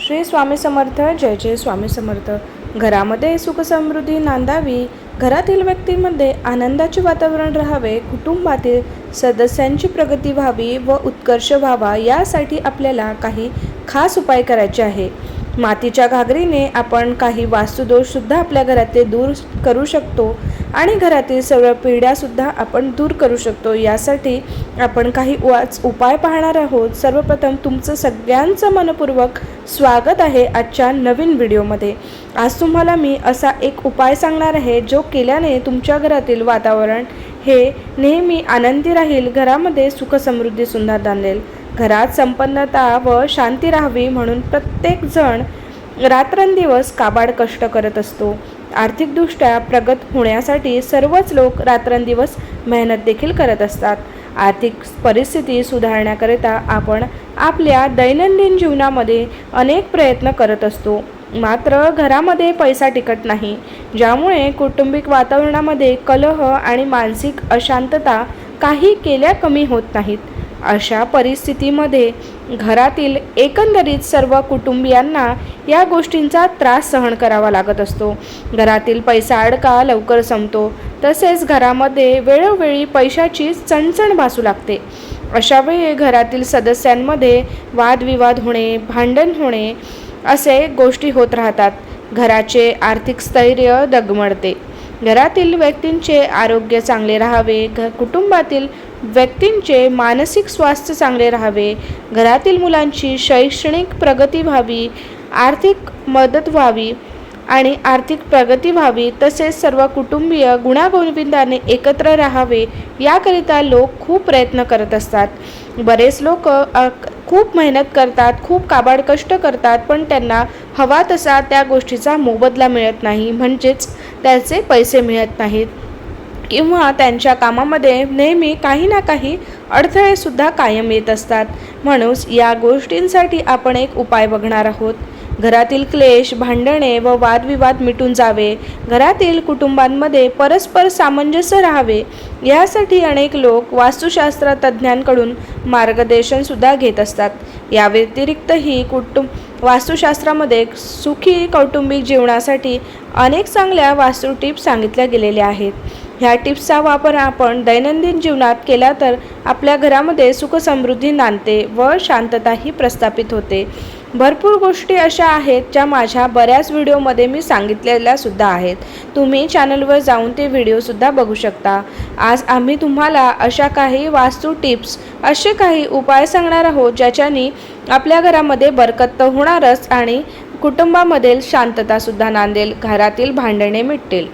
श्री स्वामी समर्थ जय जय स्वामी समर्थ. घरामध्ये सुखसमृद्धी नांदावी. घरातील व्यक्तींमध्ये आनंदाचे वातावरण राहावे. कुटुंबातील सदस्यांची प्रगती व्हावी व उत्कर्ष व्हावा यासाठी आपल्याला काही खास उपाय करायचे आहे. मातीच्या घागरीने आपण काही वास्तुदोषसुद्धा आपल्या घरातले दूर करू शकतो आणि घरातील सर्व पिढ्यासुद्धा आपण दूर करू शकतो. यासाठी आपण काही वाच उपाय पाहणार आहोत. सर्वप्रथम तुमचं सगळ्यांचं मनपूर्वक स्वागत आहे आजच्या नवीन व्हिडिओमध्ये. आज तुम्हाला मी असा एक उपाय सांगणार आहे जो केल्याने तुमच्या घरातील वातावरण हे नेहमी आनंदी राहील घरामध्ये सुखसमृद्धी सुंदर नांदेल घरात संपन्नता व शांती राहावी म्हणून प्रत्येक जण रात्रंदिवस काबाड कष्ट करत असतो. आर्थिकदृष्ट्या प्रगत होण्यासाठी सर्वच लोक रात्रंदिवस मेहनत देखील करत असतात. आर्थिक परिस्थिती सुधारण्याकरिता आपण आपल्या दैनंदिन जीवनामध्ये अनेक प्रयत्न करत असतो. मात्र घरामध्ये पैसा टिकत नाही ज्यामुळे कौटुंबिक वातावरणामध्ये कलह आणि मानसिक अशांतता काही केल्या कमी होत नाहीत. अशा परिस्थितीमध्ये घरातील एकंदरीत सर्व कुटुंबियांना या गोष्टींचा त्रास सहन करावा लागत असतो. घरातील पैसा अडका लवकर संपतो. तसेच घरामध्ये वेळोवेळी पैशाची चणचण भासू लागते. अशा वेळी घरातील सदस्यांमध्ये वादविवाद होणे भांडण होणे असे गोष्टी होत राहतात. घराचे आर्थिक स्थैर्य दगमळते घरातील व्यक्तींचे आरोग्य चांगले राहावे घ कुटुंबातील व्यक्तींचे मानसिक स्वास्थ्य चांगले राहावे घरातील मुलांची शैक्षणिक प्रगती व्हावी आर्थिक मदत व्हावी आणि आर्थिक प्रगती व्हावी तसेच सर्व कुटुंबीय गुणागोविंदाने एकत्र राहावे याकरिता लोक खूप प्रयत्न करत असतात. बरेच लोक खूप मेहनत करतात खूप काबाड कष्ट करतात पण त्यांना हवा तसा त्या गोष्टीचा मोबदला मिळत नाही म्हणजेच त्याचे पैसे मिळत नाहीत. किंवा त्यांच्या कामामध्ये नेहमी काही ना काही अडथळेसुद्धा कायम येत असतात. म्हणून या गोष्टींसाठी आपण एक उपाय बघणार आहोत. घरातील क्लेश भांडणे व वादविवाद मिटून जावे. घरातील कुटुंबांमध्ये परस्पर सामंजस्य राहावे. यासाठी अनेक लोक वास्तुशास्त्र तज्ज्ञांकडून मार्गदर्शनसुद्धा घेत असतात. या व्यतिरिक्तही कुटुंब वास्तुशास्त्रामध्ये सुखी कौटुंबिक जीवनासाठी अनेक चांगल्या वास्तू टिप्स सांगितल्या गेलेल्या आहेत. ह्या टिप्सचा वापर आपण दैनंदिन जीवनात केला तर आपल्या घरामध्ये सुखसमृद्धी नांदते व शांतताही प्रस्थापित होते. भरपूर गोष्टी अशा आहेत ज्या माझ्या बऱ्याच व्हिडिओमध्ये मी सांगितलेल्या सुद्धा आहेत. तुम्ही चॅनलवर जाऊन ते व्हिडिओसुद्धा बघू शकता. आज आम्ही तुम्हाला अशा काही वास्तू टिप्स असे काही उपाय सांगणार आहोत ज्याच्यानी आपल्या घरामध्ये बरकत तर होणारच आणि कुटुंबामधील शांततासुद्धा नांदेल घरातील भांडणे मिटतील.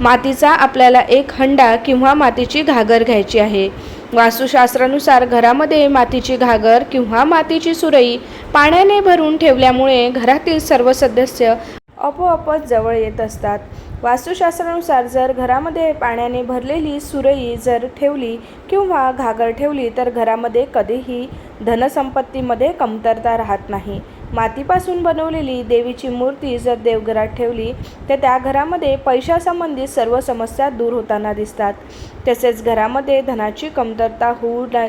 मातीचा आपल्याला एक हंडा किंवा मातीची घागर घ्यायची आहे. वास्तुशास्त्रानुसार घरामध्ये मातीची घागर किंवा मातीची सुरई पाण्याने भरून ठेवल्यामुळे घरातील सर्व सदस्य आपोआपच जवळ येत असतात. वास्तुशास्त्रानुसार जर घरामध्ये पाण्याने भरलेली सुरई जर ठेवली किंवा घागर ठेवली तर घरामध्ये कधीही धनसंपत्तीमध्ये कमतरता राहत नाही. मातीपासून बनवलेली देवीची मूर्ती जर देवघरात ठेवली तर त्या घरामध्ये पैशासंबंधित सर्व समस्या दूर होताना दिसतात. तसेच घरामध्ये धनाची कमतरता होऊ न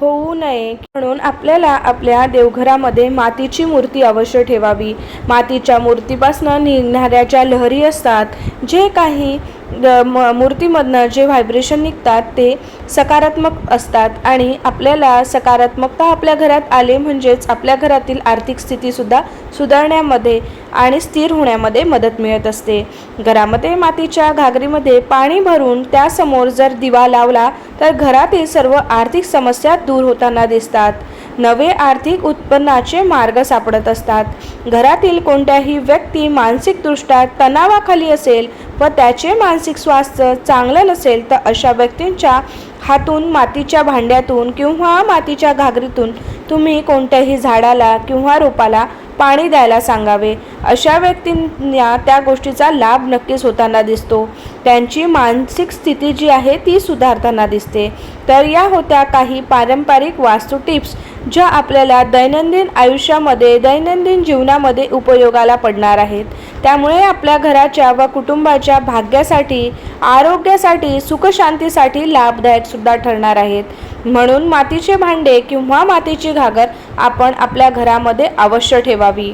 होऊ नये. म्हणून आपल्याला आपल्या देवघरामध्ये मातीची मूर्ती अवश्य ठेवावी. मातीच्या मूर्तीपासून निघणाऱ्या ज्या लहरी असतात जे काही म मूर्तीमधनं जे व्हायब्रेशन निघतात ते सकारात्मक असतात आणि आपल्याला सकारात्मकता आपल्या घरात आले म्हणजेच आपल्या घरातील आर्थिक स्थितीसुद्धा सुधारण्यामध्ये आणि स्थिर होण्यामध्ये मदत मिळत असते. घरामध्ये मातीच्या घागरीमध्ये पाणी भरून त्यासमोर जर दिवा लावला तर घरातील सर्व आर्थिक समस्या दूर होताना दिसतात. नवे आर्थिक उत्पन्नाचे मार्ग सापडत असतात. घरातील कोणत्याही व्यक्ती मानसिकदृष्ट्या तणावाखाली असेल व त्याचे मानसिक स्वास्थ्य चांगलं नसेल तर अशा व्यक्तींच्या हातून मातीच्या भांड्यातून किंवा मातीच्या घागरीतून तुम्ही कोणत्याही झाडाला किंवा रोपाला पाणी द्यायला सांगावे. अशा व्यक्तींना त्या गोष्टीचा लाभ नक्कीच होताना दिसतो. त्यांची मानसिक स्थिती जी आहे ती सुधारताना दिसते. तर या होत्या काही पारंपरिक वास्तू टिप्स. ज्या आपल्याला दैनंदिन आयुष्यामध्ये दैनंदिन जीवनामध्ये उपयोगाला पडणार आहेत. त्यामुळे आपल्या घराच्या व कुटुंबाच्या भाग्यासाठी आरोग्यासाठी सुखशांतीसाठी लाभदायक सुद्धा ठरणार आहेत. म्हणून मातीचे भांडे किंवा मातीची घागर आपण आपल्या घरामध्ये अवश्य ठेवावी.